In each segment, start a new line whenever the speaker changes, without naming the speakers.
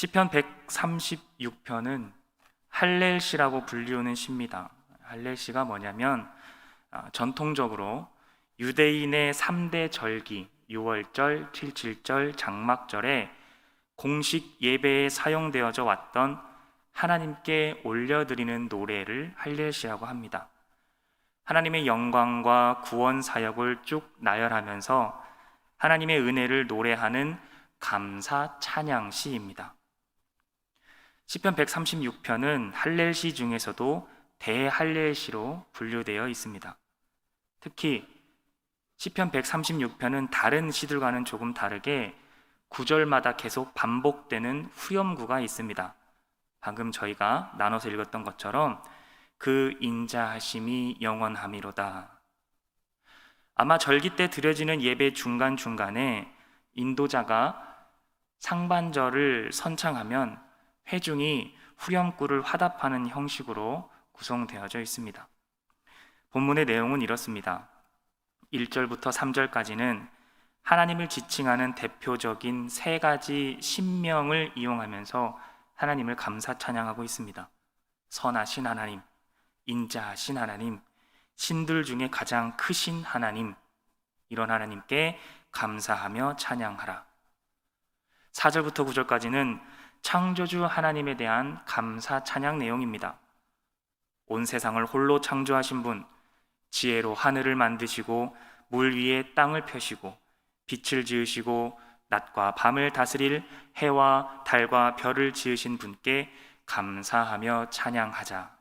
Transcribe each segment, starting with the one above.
시편 136편은 할렐시라고 불리우는 시입니다. 할렐시가 뭐냐면 아, 전통적으로 유대인의 3대 절기 6월절, 77절, 장막절에 공식 예배에 사용되어져 왔던 하나님께 올려드리는 노래를 할렐시라고 합니다. 하나님의 영광과 구원 사역을 쭉 나열하면서 하나님의 은혜를 노래하는 감사 찬양 시입니다. 시편 136편은 할렐시 중에서도 대할렐시로 분류되어 있습니다. 특히 시편 136편은 다른 시들과는 조금 다르게 구절마다 계속 반복되는 후렴구가 있습니다. 방금 저희가 나눠서 읽었던 것처럼 그 인자하심이 영원함이로다. 아마 절기 때 드려지는 예배 중간중간에 인도자가 상반절을 선창하면 회중이 후렴구를 화답하는 형식으로 구성되어져 있습니다. 본문의 내용은 이렇습니다. 1절부터 3절까지는 하나님을 지칭하는 대표적인 세 가지 신명을 이용하면서 하나님을 감사 찬양하고 있습니다. 선하신 하나님, 인자하신 하나님, 신들 중에 가장 크신 하나님, 이런 하나님께 감사하며 찬양하라. 4절부터 9절까지는 창조주 하나님에 대한 감사 찬양 내용입니다. 온 세상을 홀로 창조하신 분, 지혜로 하늘을 만드시고 물 위에 땅을 펴시고 빛을 지으시고 낮과 밤을 다스릴 해와 달과 별을 지으신 분께 감사하며 찬양하자.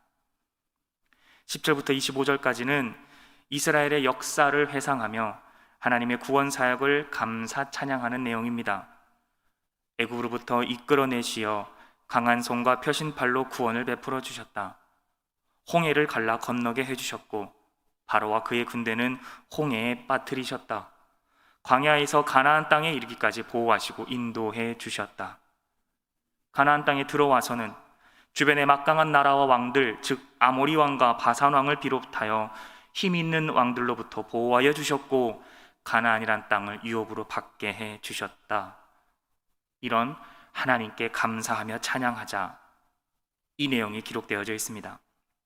10절부터 25절까지는 이스라엘의 역사를 회상하며 하나님의 구원 사역을 감사 찬양하는 내용입니다. 애굽으로부터 이끌어내시어 강한 손과 펴신 팔로 구원을 베풀어 주셨다. 홍해를 갈라 건너게 해 주셨고 바로와 그의 군대는 홍해에 빠뜨리셨다. 광야에서 가나안 땅에 이르기까지 보호하시고 인도해 주셨다. 가나안 땅에 들어와서는 주변의 막강한 나라와 왕들, 즉 아모리 왕과 바산 왕을 비롯하여 힘 있는 왕들로부터 보호하여 주셨고 가나안이란 땅을 유업으로 받게 해 주셨다. 이런 하나님께 감사하며 찬양하자. 이 내용이 기록되어져 있습니다.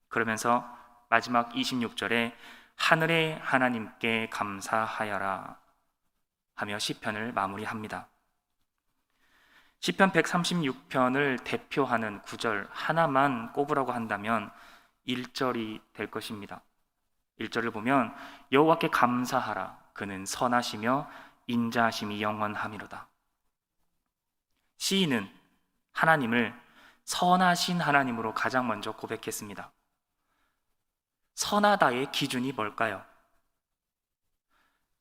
그러면서 마지막 26절에 하늘의 하나님께 감사하여라 하며 시편을 마무리합니다. 시편 136편을 대표하는 구절 하나만 꼽으라고 한다면 1절이 될 것입니다. 1절을 보면 여호와께 감사하라 그는 선하시며 인자하심이 영원함이로다. 시인은 하나님을 선하신 하나님으로 가장 먼저 고백했습니다. 선하다의 기준이 뭘까요?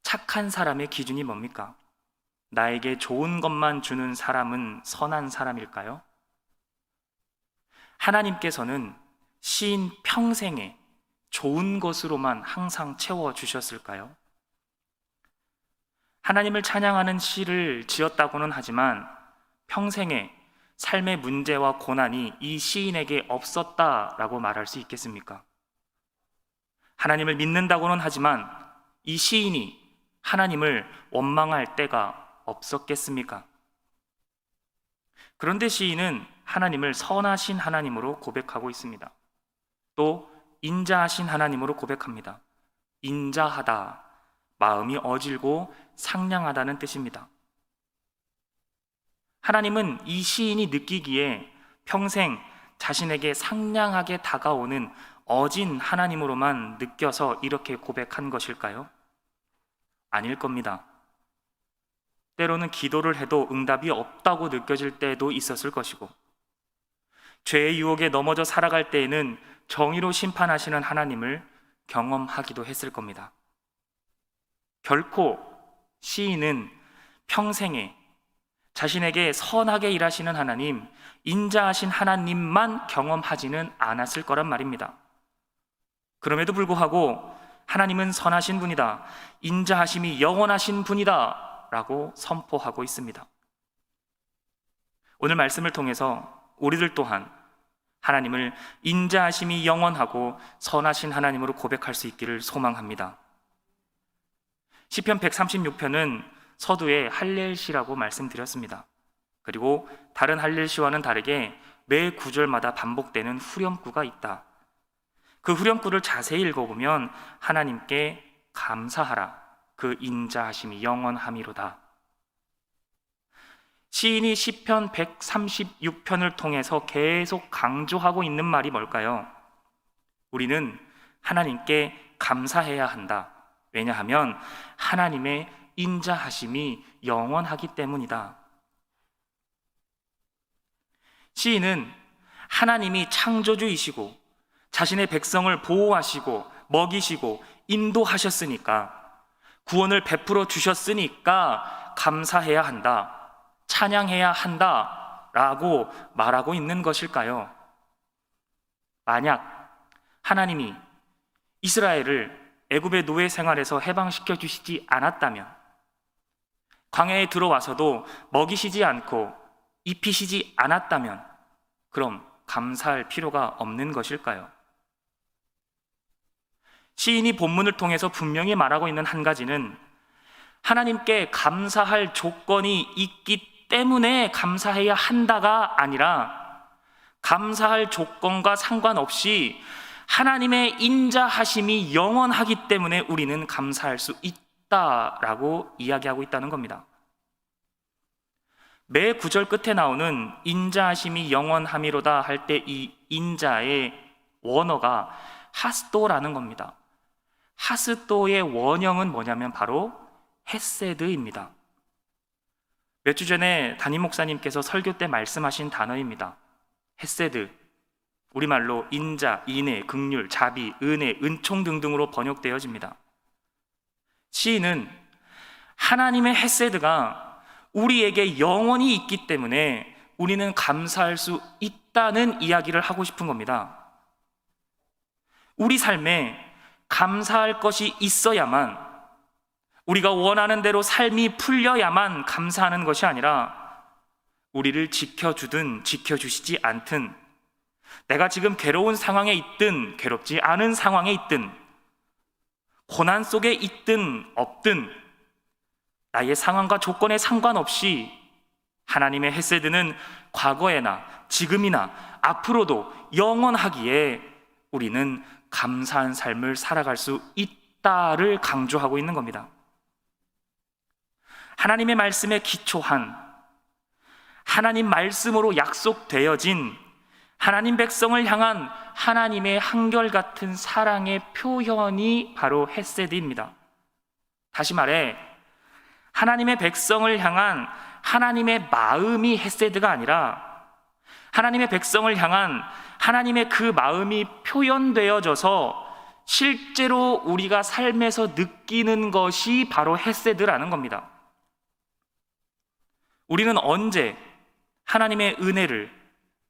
착한 사람의 기준이 뭡니까? 나에게 좋은 것만 주는 사람은 선한 사람일까요? 하나님께서는 시인 평생에 좋은 것으로만 항상 채워 주셨을까요? 하나님을 찬양하는 시를 지었다고는 하지만 평생에 삶의 문제와 고난이 이 시인에게 없었다라고 말할 수 있겠습니까? 하나님을 믿는다고는 하지만 이 시인이 하나님을 원망할 때가 없었겠습니까? 그런데 시인은 하나님을 선하신 하나님으로 고백하고 있습니다. 또 인자하신 하나님으로 고백합니다. 인자하다, 마음이 어질고 상냥하다는 뜻입니다. 하나님은 이 시인이 느끼기에 평생 자신에게 상냥하게 다가오는 어진 하나님으로만 느껴서 이렇게 고백한 것일까요? 아닐 겁니다. 때로는 기도를 해도 응답이 없다고 느껴질 때도 있었을 것이고, 죄의 유혹에 넘어져 살아갈 때에는 정의로 심판하시는 하나님을 경험하기도 했을 겁니다. 결코 시인은 평생에 자신에게 선하게 일하시는 하나님, 인자하신 하나님만 경험하지는 않았을 거란 말입니다. 그럼에도 불구하고 하나님은 선하신 분이다. 인자하심이 영원하신 분이다. 라고 선포하고 있습니다. 오늘 말씀을 통해서 우리들 또한 하나님을 인자하심이 영원하고 선하신 하나님으로 고백할 수 있기를 소망합니다. 시편 136편은 서두에 할렐시라고 말씀드렸습니다. 그리고 다른 할일 시와는 다르게 매 구절마다 반복되는 후렴구가 있다. 그 후렴구를 자세히 읽어보면 하나님께 감사하라. 그 인자하심이 영원함이로다. 시인이 시편 136편을 통해서 계속 강조하고 있는 말이 뭘까요? 우리는 하나님께 감사해야 한다. 왜냐하면 하나님의 인자하심이 영원하기 때문이다. 시인은 하나님이 창조주이시고 자신의 백성을 보호하시고 먹이시고 인도하셨으니까 구원을 베풀어 주셨으니까 감사해야 한다. 찬양해야 한다. 라고 말하고 있는 것일까요? 만약 하나님이 이스라엘을 애굽의 노예 생활에서 해방시켜 주시지 않았다면 광야에 들어와서도 먹이시지 않고 입히시지 않았다면 그럼 감사할 필요가 없는 것일까요? 시인이 본문을 통해서 분명히 말하고 있는 한 가지는 하나님께 감사할 조건이 있기 때문에 감사해야 한다가 아니라 감사할 조건과 상관없이 하나님의 인자하심이 영원하기 때문에 우리는 감사할 수 있 다라고 이야기하고 있다는 겁니다. 매 구절 끝에 나오는 인자하심이 영원함이로다 할 때 이 인자의 원어가 하스도라는 겁니다. 하스도의 원형은 뭐냐면 바로 헤세드입니다. 몇 주 전에 담임 목사님께서 설교 때 말씀하신 단어입니다. 헤세드. 우리말로 인자, 인애, 극률, 자비, 은혜, 은총 등등으로 번역되어집니다. 시인은 하나님의 헤세드가 우리에게 영원히 있기 때문에 우리는 감사할 수 있다는 이야기를 하고 싶은 겁니다. 우리 삶에 감사할 것이 있어야만 우리가 원하는 대로 삶이 풀려야만 감사하는 것이 아니라 우리를 지켜주든 지켜주시지 않든 내가 지금 괴로운 상황에 있든 괴롭지 않은 상황에 있든 고난 속에 있든 없든 나의 상황과 조건에 상관없이 하나님의 헤세드는 과거에나 지금이나 앞으로도 영원하기에 우리는 감사한 삶을 살아갈 수 있다를 강조하고 있는 겁니다. 하나님의 말씀에 기초한 하나님 말씀으로 약속되어진 하나님 백성을 향한 하나님의 한결같은 사랑의 표현이 바로 헤세드입니다. 다시 말해 하나님의 백성을 향한 하나님의 마음이 헤세드가 아니라 하나님의 백성을 향한 하나님의 그 마음이 표현되어져서 실제로 우리가 삶에서 느끼는 것이 바로 헤세드라는 겁니다. 우리는 언제 하나님의 은혜를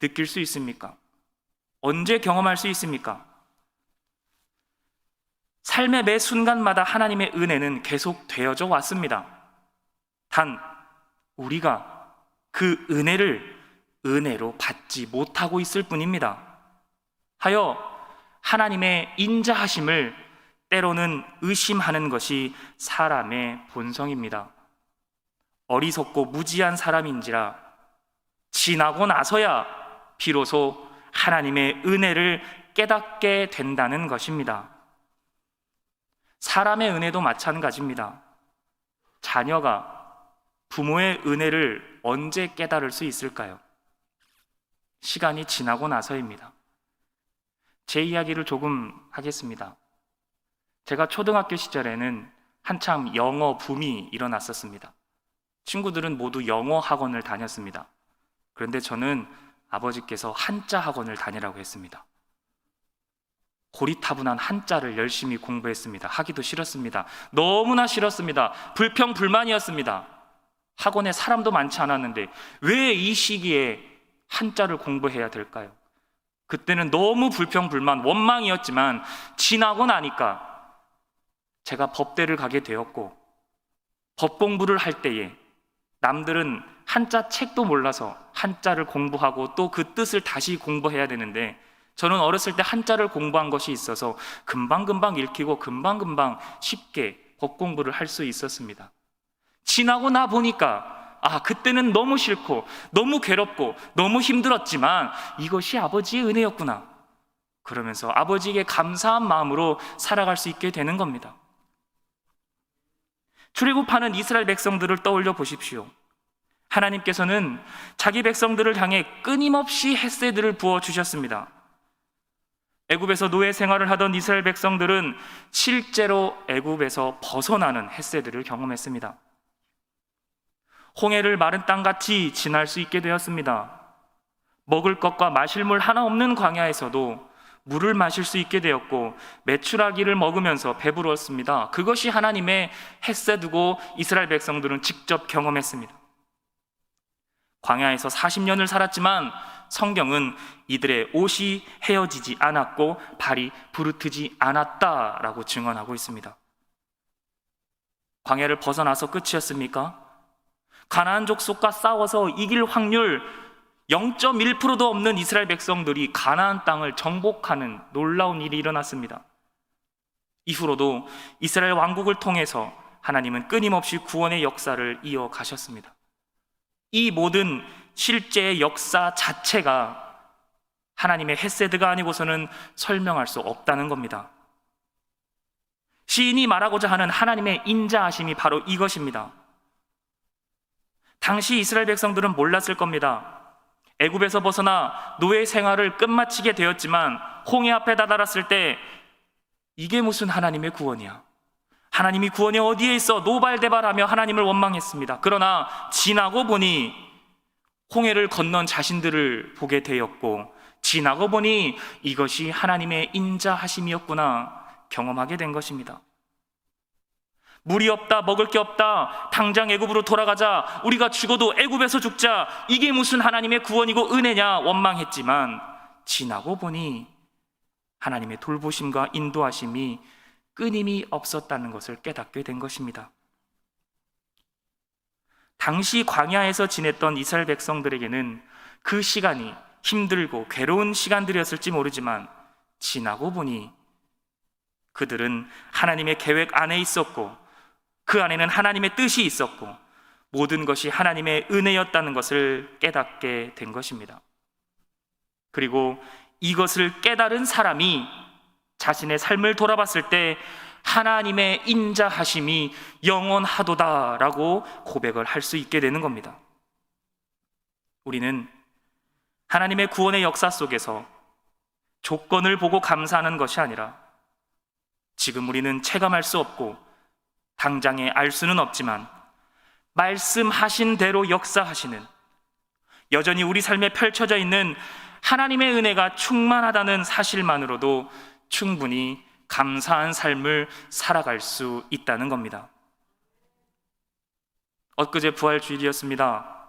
느낄 수 있습니까? 언제 경험할 수 있습니까? 삶의 매 순간마다 하나님의 은혜는 계속 되어져 왔습니다. 단, 우리가 그 은혜를 은혜로 받지 못하고 있을 뿐입니다. 하여 하나님의 인자하심을 때로는 의심하는 것이 사람의 본성입니다. 어리석고 무지한 사람인지라 지나고 나서야 비로소 하나님의 은혜를 깨닫게 된다는 것입니다. 사람의 은혜도 마찬가지입니다. 자녀가 부모의 은혜를 언제 깨달을 수 있을까요? 시간이 지나고 나서입니다. 제 이야기를 조금 하겠습니다. 제가 초등학교 시절에는 한참 영어 붐이 일어났었습니다. 친구들은 모두 영어 학원을 다녔습니다. 그런데 저는 아버지께서 한자 학원을 다니라고 했습니다. 고리타분한 한자를 열심히 공부했습니다. 하기도 싫었습니다. 너무나 싫었습니다. 불평 불만이었습니다. 학원에 사람도 많지 않았는데 왜 이 시기에 한자를 공부해야 될까요? 그때는 너무 불평 불만, 원망이었지만 지나고 나니까 제가 법대를 가게 되었고 법 공부를 할 때에 남들은 한자 책도 몰라서 한자를 공부하고 또 그 뜻을 다시 공부해야 되는데 저는 어렸을 때 한자를 공부한 것이 있어서 금방금방 읽히고 금방금방 쉽게 법 공부를 할 수 있었습니다. 지나고 나 보니까 아, 그때는 너무 싫고, 너무 괴롭고, 너무 힘들었지만 이것이 아버지의 은혜였구나. 그러면서 아버지에게 감사한 마음으로 살아갈 수 있게 되는 겁니다. 출애굽하는 이스라엘 백성들을 떠올려 보십시오. 하나님께서는 자기 백성들을 향해 끊임없이 햇새들을 부어 주셨습니다. 애굽에서 노예 생활을 하던 이스라엘 백성들은 실제로 애굽에서 벗어나는 햇새들을 경험했습니다. 홍해를 마른 땅같이 지날 수 있게 되었습니다. 먹을 것과 마실 물 하나 없는 광야에서도 물을 마실 수 있게 되었고 메추라기를 먹으면서 배부르었습니다. 그것이 하나님의 햇새두고 이스라엘 백성들은 직접 경험했습니다. 광야에서 40년을 살았지만 성경은 이들의 옷이 헤어지지 않았고 발이 부르트지 않았다라고 증언하고 있습니다. 광야를 벗어나서 끝이었습니까? 가나안 족속과 싸워서 이길 확률 0.1%도 없는 이스라엘 백성들이 가나안 땅을 정복하는 놀라운 일이 일어났습니다. 이후로도 이스라엘 왕국을 통해서 하나님은 끊임없이 구원의 역사를 이어가셨습니다. 이 모든 실제의 역사 자체가 하나님의 헤세드가 아니고서는 설명할 수 없다는 겁니다. 시인이 말하고자 하는 하나님의 인자하심이 바로 이것입니다. 당시 이스라엘 백성들은 몰랐을 겁니다. 애굽에서 벗어나 노예 생활을 끝마치게 되었지만 홍해 앞에 다다랐을 때 이게 무슨 하나님의 구원이야? 하나님이 구원이 어디에 있어 노발대발하며 하나님을 원망했습니다. 그러나 지나고 보니 홍해를 건넌 자신들을 보게 되었고 지나고 보니 이것이 하나님의 인자하심이었구나 경험하게 된 것입니다. 물이 없다, 먹을 게 없다, 당장 애굽으로 돌아가자, 우리가 죽어도 애굽에서 죽자, 이게 무슨 하나님의 구원이고 은혜냐 원망했지만 지나고 보니 하나님의 돌보심과 인도하심이 끊임이 없었다는 것을 깨닫게 된 것입니다. 당시 광야에서 지냈던 이스라엘 백성들에게는 그 시간이 힘들고 괴로운 시간들이었을지 모르지만 지나고 보니 그들은 하나님의 계획 안에 있었고 그 안에는 하나님의 뜻이 있었고 모든 것이 하나님의 은혜였다는 것을 깨닫게 된 것입니다. 그리고 이것을 깨달은 사람이 자신의 삶을 돌아봤을 때 하나님의 인자하심이 영원하도다라고 고백을 할 수 있게 되는 겁니다. 우리는 하나님의 구원의 역사 속에서 조건을 보고 감사하는 것이 아니라 지금 우리는 체감할 수 없고 당장에 알 수는 없지만 말씀하신 대로 역사하시는 여전히 우리 삶에 펼쳐져 있는 하나님의 은혜가 충만하다는 사실만으로도 충분히 감사한 삶을 살아갈 수 있다는 겁니다. 엊그제 부활 주일이었습니다.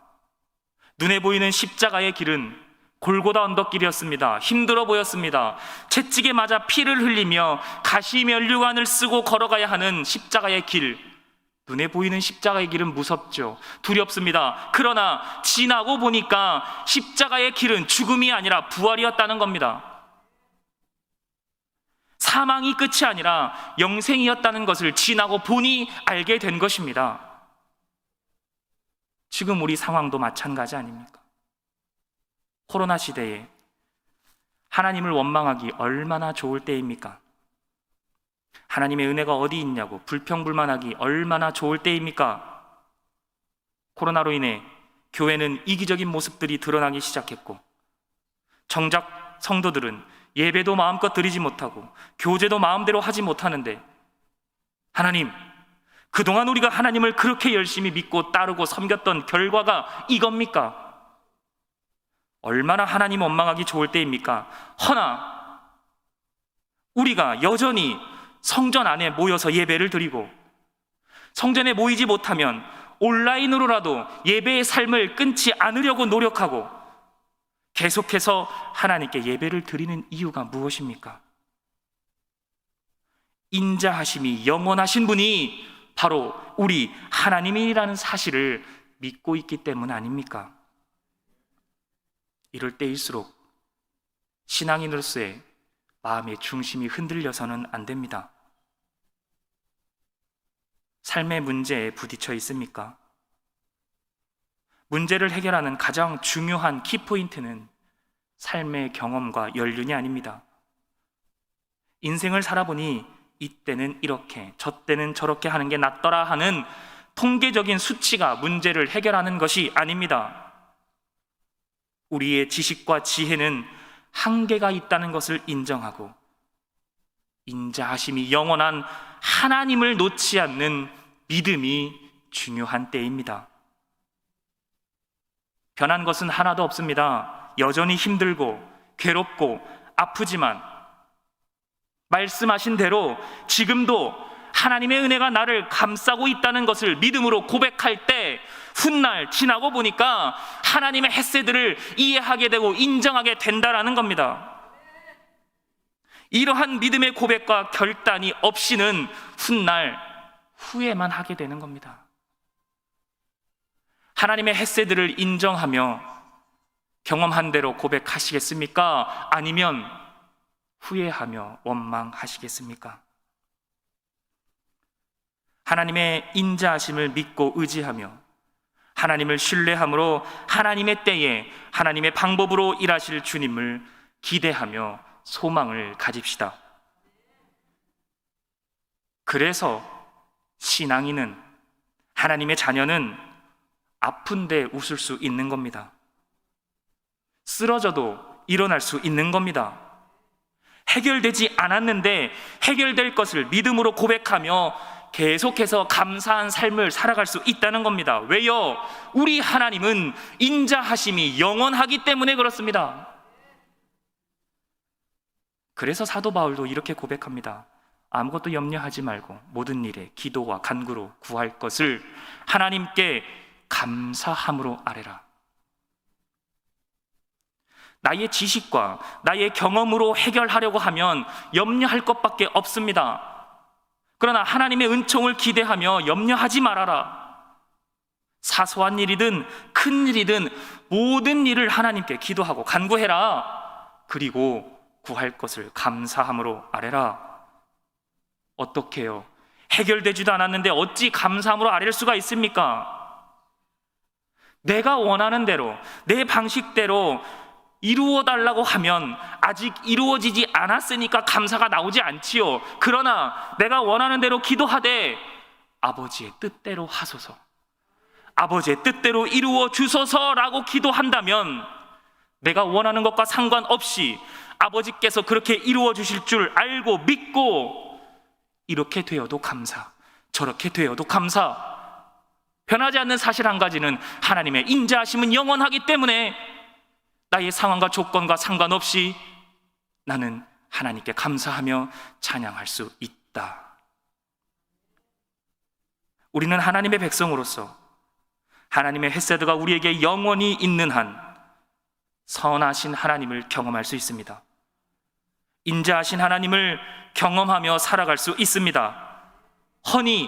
눈에 보이는 십자가의 길은 골고다 언덕길이었습니다. 힘들어 보였습니다. 채찍에 맞아 피를 흘리며 가시 면류관을 쓰고 걸어가야 하는 십자가의 길. 눈에 보이는 십자가의 길은 무섭죠. 두렵습니다. 그러나 지나고 보니까 십자가의 길은 죽음이 아니라 부활이었다는 겁니다. 사망이 끝이 아니라 영생이었다는 것을 지나고 보니 알게 된 것입니다. 지금 우리 상황도 마찬가지 아닙니까? 코로나 시대에 하나님을 원망하기 얼마나 좋을 때입니까? 하나님의 은혜가 어디 있냐고 불평불만하기 얼마나 좋을 때입니까? 코로나로 인해 교회는 이기적인 모습들이 드러나기 시작했고, 정작 성도들은 예배도 마음껏 드리지 못하고, 교제도 마음대로 하지 못하는데, 하나님, 그동안 우리가 하나님을 그렇게 열심히 믿고 따르고 섬겼던 결과가 이겁니까? 얼마나 하나님 원망하기 좋을 때입니까? 허나 우리가 여전히 성전 안에 모여서 예배를 드리고 성전에 모이지 못하면 온라인으로라도 예배의 삶을 끊지 않으려고 노력하고 계속해서 하나님께 예배를 드리는 이유가 무엇입니까? 인자하심이 영원하신 분이 바로 우리 하나님이라는 사실을 믿고 있기 때문 아닙니까? 이럴 때일수록 신앙인으로서의 마음의 중심이 흔들려서는 안 됩니다. 삶의 문제에 부딪혀 있습니까? 문제를 해결하는 가장 중요한 키포인트는 삶의 경험과 연륜이 아닙니다. 인생을 살아보니 이때는 이렇게, 저때는 저렇게 하는 게 낫더라 하는 통계적인 수치가 문제를 해결하는 것이 아닙니다. 우리의 지식과 지혜는 한계가 있다는 것을 인정하고 인자하심이 영원한 하나님을 놓지 않는 믿음이 중요한 때입니다. 변한 것은 하나도 없습니다. 여전히 힘들고 괴롭고 아프지만 말씀하신 대로 지금도 하나님의 은혜가 나를 감싸고 있다는 것을 믿음으로 고백할 때 훗날 지나고 보니까 하나님의 햇새들을 이해하게 되고 인정하게 된다라는 겁니다. 이러한 믿음의 고백과 결단이 없이는 훗날 후회만 하게 되는 겁니다. 하나님의 햇새들을 인정하며 경험한 대로 고백하시겠습니까? 아니면 후회하며 원망하시겠습니까? 하나님의 인자하심을 믿고 의지하며 하나님을 신뢰함으로 하나님의 때에 하나님의 방법으로 일하실 주님을 기대하며 소망을 가집시다. 그래서 신앙인은 하나님의 자녀는 아픈데 웃을 수 있는 겁니다. 쓰러져도 일어날 수 있는 겁니다. 해결되지 않았는데 해결될 것을 믿음으로 고백하며 계속해서 감사한 삶을 살아갈 수 있다는 겁니다. 왜요? 우리 하나님은 인자하심이 영원하기 때문에 그렇습니다. 그래서 사도 바울도 이렇게 고백합니다. 아무것도 염려하지 말고 모든 일에 기도와 간구로 구할 것을 하나님께 감사함으로 아뢰라. 나의 지식과 나의 경험으로 해결하려고 하면 염려할 것밖에 없습니다. 그러나 하나님의 은총을 기대하며 염려하지 말아라. 사소한 일이든 큰 일이든 모든 일을 하나님께 기도하고 간구해라. 그리고 구할 것을 감사함으로 아뢰라. 어떻게요? 해결되지도 않았는데 어찌 감사함으로 아뢰 수가 있습니까? 내가 원하는 대로, 내 방식대로 이루어 달라고 하면 아직 이루어지지 않았으니까 감사가 나오지 않지요. 그러나 내가 원하는 대로 기도하되 아버지의 뜻대로 하소서. 아버지의 뜻대로 이루어 주소서라고 기도한다면 내가 원하는 것과 상관없이 아버지께서 그렇게 이루어 주실 줄 알고 믿고 이렇게 되어도 감사, 저렇게 되어도 감사. 변하지 않는 사실 한 가지는 하나님의 인자하심은 영원하기 때문에 나의 상황과 조건과 상관없이 나는 하나님께 감사하며 찬양할 수 있다. 우리는 하나님의 백성으로서 하나님의 햇세드가 우리에게 영원히 있는 한 선하신 하나님을 경험할 수 있습니다. 인자하신 하나님을 경험하며 살아갈 수 있습니다. 허니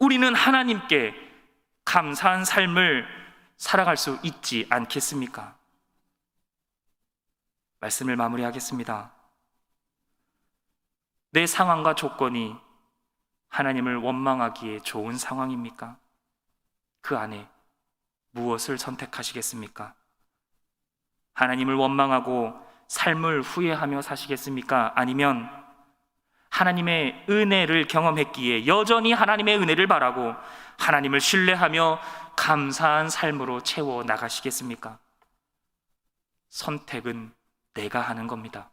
우리는 하나님께 감사한 삶을 살아갈 수 있지 않겠습니까? 말씀을 마무리하겠습니다. 내 상황과 조건이 하나님을 원망하기에 좋은 상황입니까? 그 안에 무엇을 선택하시겠습니까? 하나님을 원망하고 삶을 후회하며 사시겠습니까? 아니면 하나님의 은혜를 경험했기에 여전히 하나님의 은혜를 바라고 하나님을 신뢰하며 감사한 삶으로 채워 나가시겠습니까? 선택은 내가 하는 겁니다.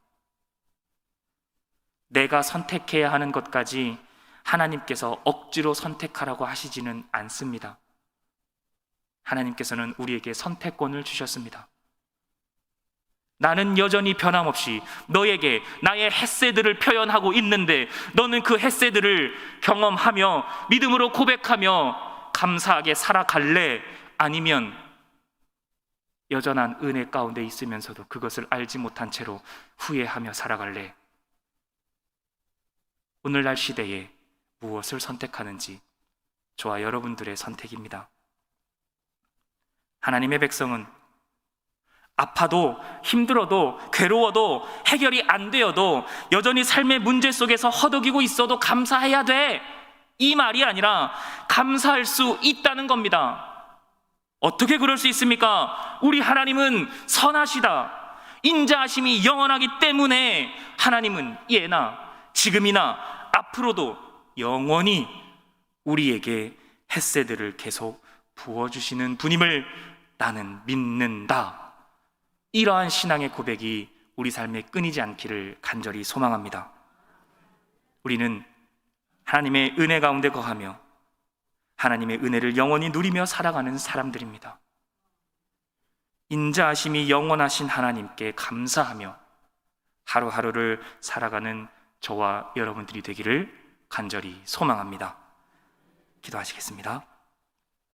내가 선택해야 하는 것까지 하나님께서 억지로 선택하라고 하시지는 않습니다. 하나님께서는 우리에게 선택권을 주셨습니다. 나는 여전히 변함없이 너에게 나의 햇새들을 표현하고 있는데 너는 그 햇새들을 경험하며 믿음으로 고백하며 감사하게 살아갈래? 아니면 여전한 은혜 가운데 있으면서도 그것을 알지 못한 채로 후회하며 살아갈래? 오늘날 시대에 무엇을 선택하는지 저와 여러분들의 선택입니다. 하나님의 백성은 아파도 힘들어도 괴로워도 해결이 안 되어도 여전히 삶의 문제 속에서 허덕이고 있어도 감사해야 돼. 이 말이 아니라 감사할 수 있다는 겁니다. 어떻게 그럴 수 있습니까? 우리 하나님은 선하시다. 인자하심이 영원하기 때문에 하나님은 예나 지금이나 앞으로도 영원히 우리에게 햇새들을 계속 부어주시는 분임을 나는 믿는다. 이러한 신앙의 고백이 우리 삶에 끊이지 않기를 간절히 소망합니다. 우리는 하나님의 은혜 가운데 거하며 하나님의 은혜를 영원히 누리며 살아가는 사람들입니다. 인자하심이 영원하신 하나님께 감사하며 하루하루를 살아가는 저와 여러분들이 되기를 간절히 소망합니다. 기도하시겠습니다.